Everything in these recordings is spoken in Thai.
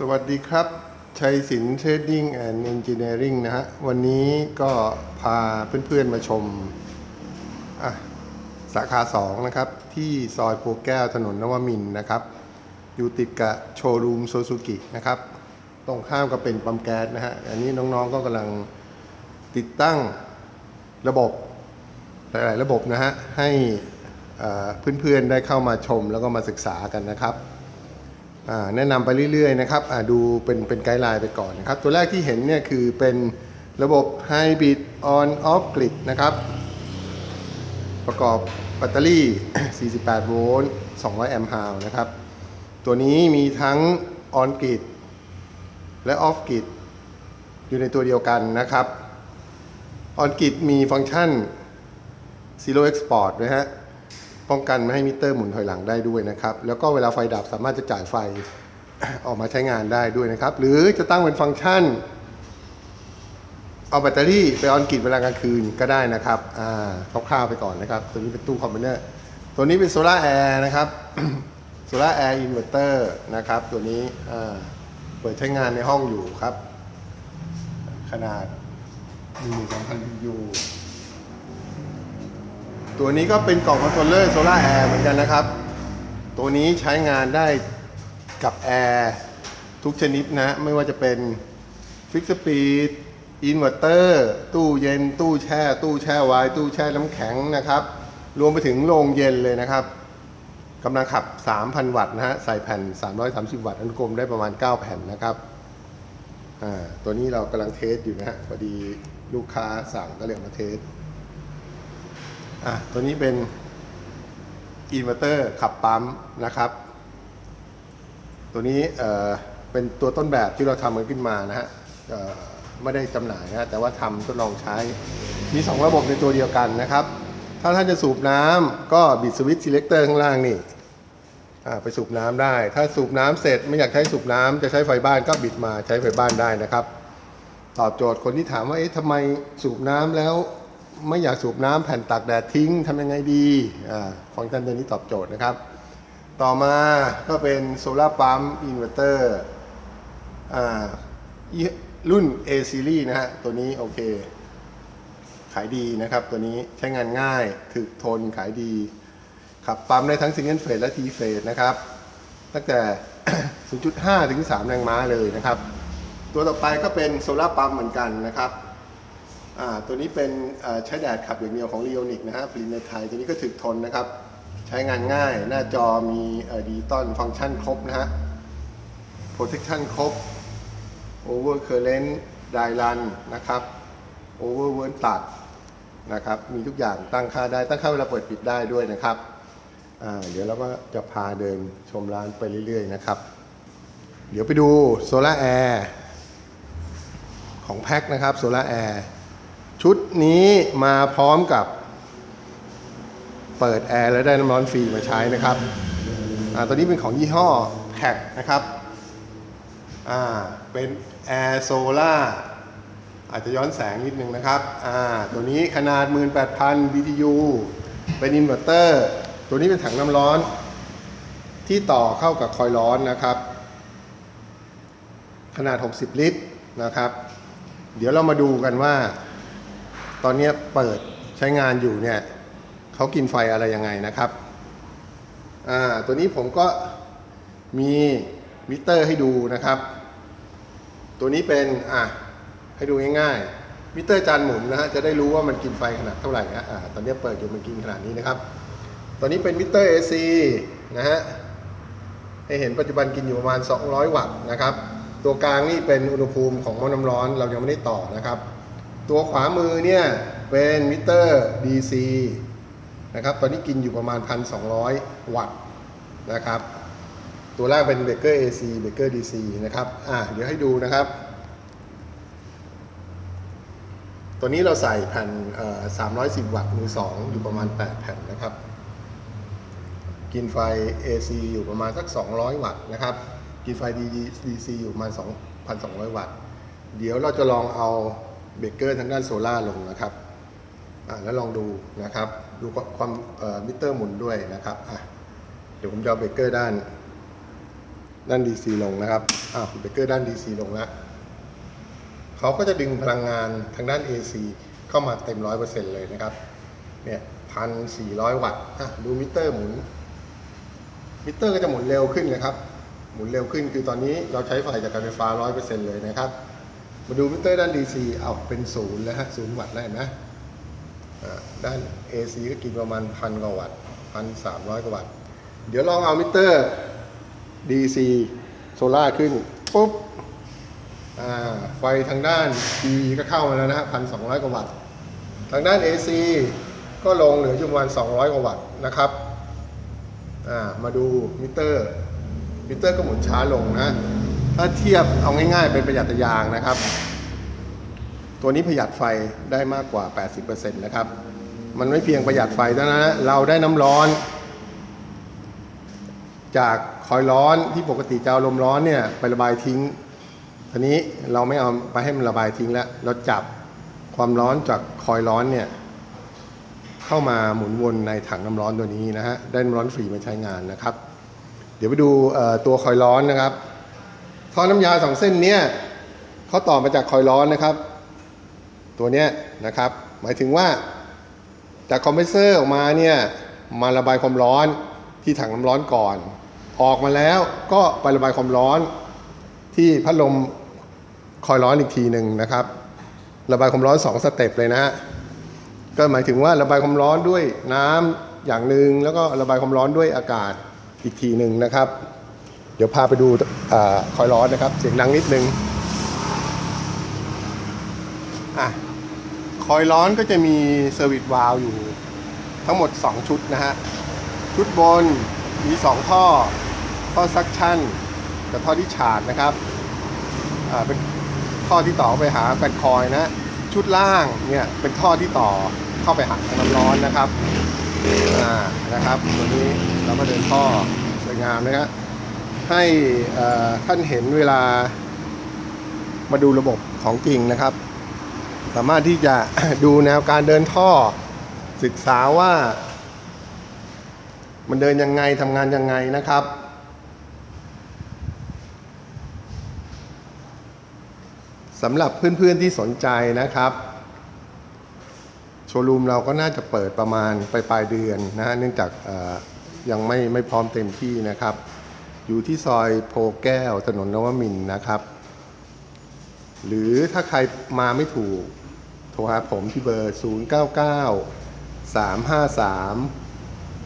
สวัสดีครับชัยสินเทรดดิ้งแอนด์เอนจิเนียริงนะฮะ วันนี้ก็พาเพื่อนๆมาชม สาขา 2 นะครับ ที่ซอยโพแก้วถนนนวมินนะครับ อยู่ติดกับโชว์รูมโซซูกินะครับ ตรงข้ามก็เป็นปั๊มแก๊สนะฮะ อันนี้น้องๆก็กำลังติดตั้งระบบ หลายๆ ระบบนะฮะ ให้เพื่อนๆได้เข้ามาชมแล้วก็มาศึกษากันนะครับ แนะนำไปเรื่อยๆนะครับดูเป็นเป็นไกด์ไลน์ไปก่อนนะครับ ตัวแรกที่เห็นเนี่ยคือเป็นระบบ Hybrid On Off Grid นะครับ ประกอบแบตเตอรี่ 48 โวลต์ 200 แอมป์ฮาวนะครับ ตัวนี้มีทั้ง On Grid และ Off Grid อยู่ในตัวเดียวกันนะครับ On Grid มีฟังก์ชัน Zero Export นะฮะ ป้องกันไม่ให้มิเตอร์หมุนถอยหลังได้ด้วยนะครับ แล้วก็เวลาไฟดับสามารถจะจ่ายไฟออกมาใช้งานได้ด้วยนะครับ หรือจะตั้งเป็นฟังก์ชัน เอาแบตเตอรี่ไปออนกริดเวลากลางคืนก็ได้นะครับอ่าคร่าวๆไปก่อนนะครับ ตัวนี้เป็นตู้คอมพิวเตอร์ตัวนี้เป็นโซลาแอร์นะครับโซลาแอร์อินเวอร์เตอร์นะครับ ตัวนี้อ่าเปิดใช้งานในห้องอยู่ครับ ขนาด12,000ยู ตัวนี้ก็เป็นกล่องคอนโทรลเลอร์โซล่าแอร์เหมือนกันนะครับ ตัวนี้ใช้งานได้กับแอร์ทุกชนิดนะ ไม่ว่าจะเป็นฟิกสปีดอินเวอร์เตอร์ตู้เย็น ตู้แช่ ตู้แช่ไวน์ตู้แช่น้ำแข็งนะครับ รวมไปถึงโรงเย็นเลยนะครับกำลังขับ 3,000 วัตต์นะฮะ ใส่แผ่น 330 วัตต์อนุกรมได้ประมาณ 9 แผ่นนะครับตัวนี้เรากำลังเทสอยู่นะฮะพอดีลูกค้าสั่งก็เลยมาเทส อะตัวนี้เป็นอินเวอร์เตอร์ขับปั๊มนะครับ ตัวนี้เอ่อเป็นตัวต้นแบบที่เราทำมันขึ้นมานะฮะเอ่อไม่ได้จำหน่ายนะแต่ว่าทำทดลองใช้ มี 2 ระบบในตัวเดียวกันนะครับ ถ้าท่านจะสูบน้ำก็บิดสวิตช์ selector ข้างล่างนี่อ่าไปสูบน้ำได้ ถ้าสูบน้ำเสร็จไม่อยากใช้สูบน้ำจะใช้ไฟบ้านก็บิดมาใช้ไฟบ้านได้นะครับ ตอบโจทย์คนที่ถามว่าเอ๊ะทำไมสูบน้ำแล้ว ไม่อยากสูบน้ำแผ่นตากแดดทิ้งทำยังไงดีฟังก์ชันตัวนี้ตอบโจทย์นะครับ ต่อมาก็เป็นโซลาร์ปั๊มอินเวอร์เตอร์รุ่น A series นะฮะ ตัวนี้โอเค ขายดีนะครับ ตัวนี้ใช้งานง่ายถึกทนขายดี ขับปั๊มได้ทั้งซิงเกิลเฟสและทีเฟสนะครับ ตั้งแต่ 0.5 ถึง 3 แรงม้าเลยนะครับ ตัวต่อไปก็เป็นโซลาร์ปั๊มเหมือนกันนะครับ ตัวนี้เป็นใช้แดดขับอย่างเดียวของ r ี o อนิกนะฮะผลิตในไทย ตัวนี้ก็ถึกทนนะครับ ใช้งานง่าย หน้าจอมีดิจิตอลฟังก์ชันครบนะฮะ protection ครบ over current dry run นะครับ over w o r n ตัดนะครับ มีทุกอย่างตั้งค่าได้ ตั้งค่าเวลาเปิดปิดได้ด้วยนะครับเดี๋ยวเราก็จะพาเดินชมร้านไปเรื่อยๆนะครับ เดี๋ยวไปดูโซลาแอร์ของแพ็คนะครับโซลาแอร์ ชุดนี้มาพร้อมกับเปิดแอร์และได้น้ำร้อนฟรีมาใช้นะครับอ่าตัวนี้เป็นของยี่ห้อแพ็กนะครับ อ่า เป็นแอร์โซล่าอาจจะย้อนแสงนิดนึงนะครับ อ่า ตัวนี้ขนาด 18,000 BTU เป็นอินเวอร์เตอร์ ตัวนี้เป็นถังน้ำร้อน ที่ต่อเข้ากับคอยล์ร้อนนะครับ ขนาด 60 ลิตรนะครับ เดี๋ยวเรามาดูกันว่า ตอนนี้เปิดใช้งานอยู่เนี่ยเขากินไฟอะไรยังไงนะครับอ่าตัวนี้ผมก็มีมิเตอร์ให้ดูนะครับ ตัวนี้เป็นอะให้ดูง่ายๆมิเตอร์จานหมุนนะฮะจะได้รู้ว่ามันกินไฟขนาดเท่าไหร่ฮะอ่าตอนนี้เปิดอยู่มันกินขนาดนี้นะครับตัวนี้เป็นมิเตอร์ AC นะฮะให้เห็นปัจจุบันกินอยู่ประมาณ 200 วัตต์นะครับ ตัวกลางนี่เป็นอุณหภูมิของหม้อน้ำร้อนเรายังไม่ได้ต่อนะครับ ตัวขวามือเนี่ยเป็นมิเตอร์ DC นะครับตอนนี้กินอยู่ประมาณ 1,200 วัตต์นะครับ ตัวแรกเป็นเบเกอร์ AC เบเกอร์ DC นะครับอ่าเดี๋ยวให้ดูนะครับ ตัวนี้เราใส่แผ่นเอ่อ310 วัตต์มือ 2 อยู่ประมาณ 8 แผ่นนะครับ กินไฟ AC อยู่ประมาณสัก 200 วัตต์นะครับ กินไฟ DC อยู่ประมาณ 2,200 วัตต์ เดี๋ยวเราจะลองเอา เบรกเกอร์ทางด้านโซล่าลงนะครับอ่าแล้วลองดูนะครับ ดูความมิเตอร์หมุนด้วยนะครับอะเดี๋ยวผมจะเอาเบรกเกอร์ด้าน ด้าน DC ลงนะครับอ้าวเบรกเกอร์ด้าน DC ลงแล้วเขาก็จะดึงพลังงานทางด้าน AC เข้ามาเต็มร้อยเปอร์เซ็นต์เลยนะครับ เนี่ยพันสี่ร้อยวัตต์อะดูมิเตอร์หมุน มิเตอร์ก็จะหมุนเร็วขึ้นนะครับ หมุนเร็วขึ้นคือตอนนี้เราใช้ไฟจากการไฟฟ้าร้อยเปอร์เซ็นต์เลยนะครับ มาดูมิเตอร์ด้าน DC เอาเป็นศูนย์แล้วฮะศูนย์วัตต์แล้วเห็นไหมด้าน AC ก็กินประมาณพันกว่าวัตต์พันสามร้อยกว่าวัตต์ เดี๋ยวลองเอามิเตอร์ DC โซล่าขึ้นปุ๊บไฟทางด้าน PV ก็เข้ามาแล้วนะฮะพันสองร้อยกว่าวัตต์ ทางด้าน AC ก็ลงเหลืออยู่ประมาณ200กว่าวัตต์นะครับมาดูมิเตอร์มิเตอร์ก็หมุนช้าลงนะ ถ้าเทียบเอาง่ายๆ เป็นประหยัดยางนะครับ ตัวนี้ประหยัดไฟได้มากกว่า 80%นะครับ มันไม่เพียงประหยัดไฟเท่านั้นเราได้น้ำร้อน จากคอยล์ร้อนที่ปกติจะเอาลมร้อนเนี่ยไประบายทิ้งทีนี้เราไม่เอาไปให้มันระบายทิ้งแล้ว เราจับความร้อนจากคอยล์ร้อนเนี่ยเข้ามาหมุนวนในถังน้ำร้อนตัวนี้นะฮะได้น้ำร้อนฟรีมาใช้งานนะครับ เดี๋ยวไปดูตัวคอยล์ร้อนนะครับ ท่อน้ำยาสองเส้นเนี้ยเขาต่อมาจากคอยล์ร้อนนะครับ ตัวเนี้ยนะครับ หมายถึงว่าจากคอมเพรสเซอร์ออกมาเนี่ยมาระบายความร้อนที่ถังน้ำร้อนก่อน ออกมาแล้วก็ไประบายความร้อนที่พัดลมคอยล์ร้อนอีกทีหนึ่งนะครับ ระบายความร้อนสองสเต็ปเลยนะฮะก็หมายถึงว่าระบายความร้อนด้วยน้ำอย่างหนึ่งแล้วก็ระบายความร้อนด้วยอากาศอีกทีหนึ่งนะครับ เดี๋ยวพาไปดูอคอยร้อนนะครับ เสียงดังนิดนึงอะคอยร้อนก็จะมีเซอร์วิสวาลอยู่ทั้งหมด 2 ชุดนะฮะ ชุดบนมี 2 ท่อ ท่อซักชั่น กับท่อที่ฉาดนะครับอ่าเป็นท่อที่ต่อไปหาแฟนคอยนะ ชุดล่างเนี่ยเป็นท่อที่ต่อเข้าไปหาทางน้ำร้อนนะครับอ่านะครับ ตัวนี้เราก็เดินท่อสวยงามนะครับ ให้ท่านเห็นเวลามาดูระบบของจริงนะครับ สามารถที่จะดูแนวการเดินท่อ ศึกษาว่า มันเดินยังไงทำงานยังไงนะครับ สำหรับเพื่อนๆที่สนใจนะครับ โชว์รูมเราก็น่าจะเปิดประมาณปลายปลายเดือนนะฮะเนื่องจากยังไม่ไม่พร้อมเต็มที่นะครับ อยู่ที่ซอยโพแก้วถนนนวมินนะครับ หรือถ้าใครมาไม่ถูก โทรหาผมที่เบอร์ 099 353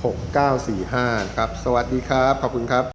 6945 ครับ สวัสดีครับ ขอบคุณครับ